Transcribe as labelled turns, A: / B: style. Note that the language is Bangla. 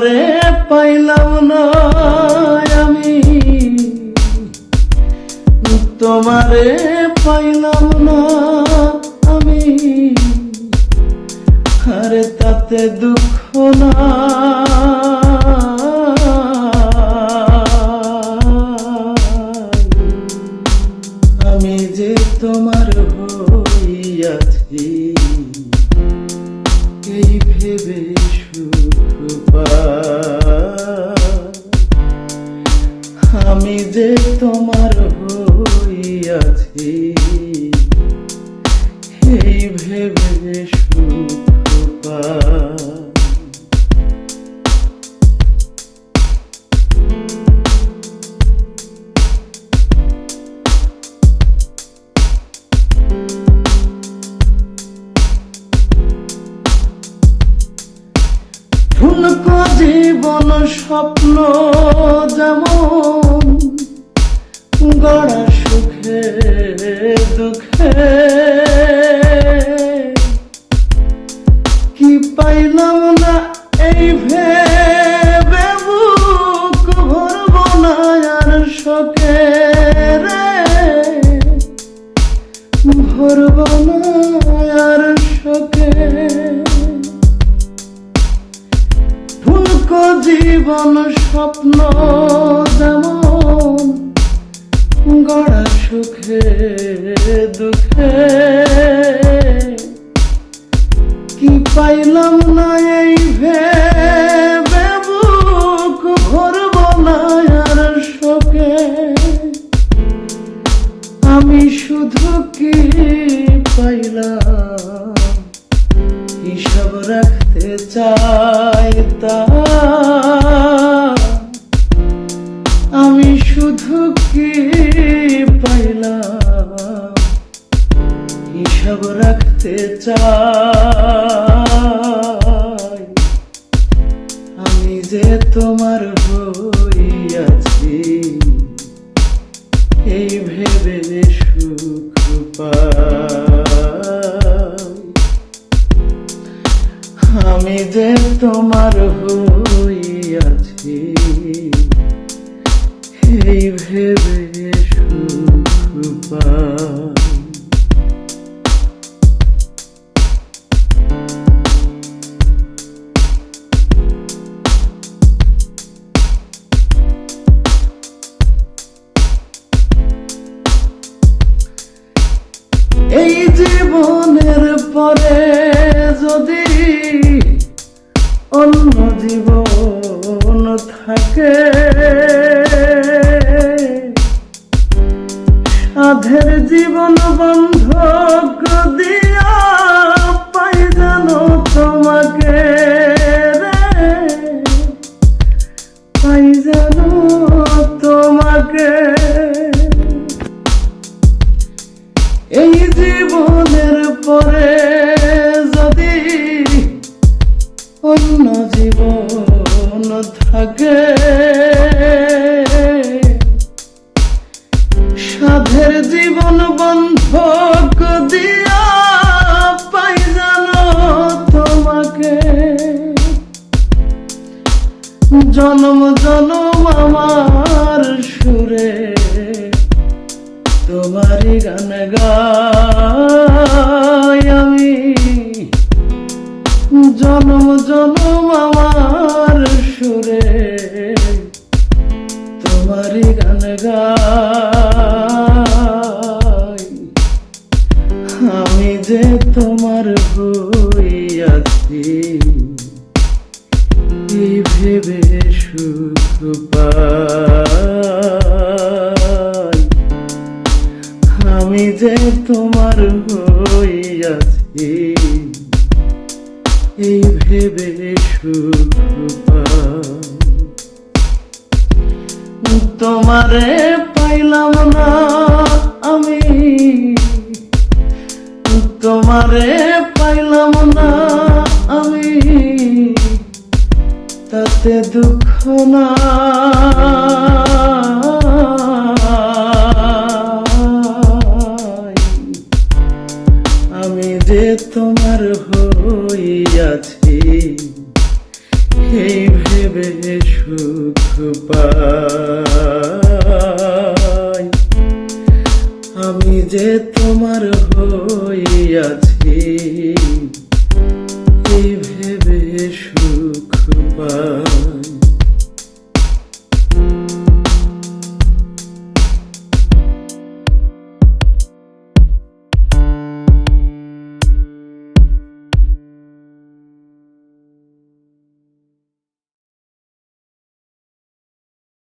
A: তোমারে পাইলাম না আমি তোমারে পাইলাম না আমি আরে তাতে দুঃখ না আমি যে তোমার হইয়াছি, এই ভেবে পাই। আমি যে তোমার হইয়াছি এই ভেবে ঠুনকো জীবন স্বপ্ন যেমন গড়া সুখে জীবন স্বপ্ন যেমন গড়া সুখে, দুঃখে। কি পাইলাম না এই ভেবে বুক ভরব না আর শোকে? আমি শুধু কি পাইলাম? হিসাব রাখতে চাই তা। আমি শুধু কি পাইলাম? হিসাব রাখতে চাই। আমি যে তোমার হইয়াছি, এই ভেবে সুখ পাই। যে তোমার হইয়াছি এই ভেবে এই জীবনের পরে জীবন থাকে। সাধের জীবন বন্ধক দিয়া পাই জানো পাই জানো তোমাকে। এই জীবনের পরে থাকে। সাধের জীবন বন্ধ দিয়া পাই তোমাকে। জন্ম জন্ম আমার সুরে তোমারই গান গাই। গাই আমি যে তোমার হইয়াছি এই ভেবে সুখ পাই আমি যে তোমার হইয়াছি এই ভেবে সুখ পাই। তোমারে পাইলাম না আমি। তোমারে পাইলাম না আমি। তাতে দুঃখ না। আমি যে তোমার হইয়াছি ভেবে সুখ পাই। আমি যে তোমার হইয়াছি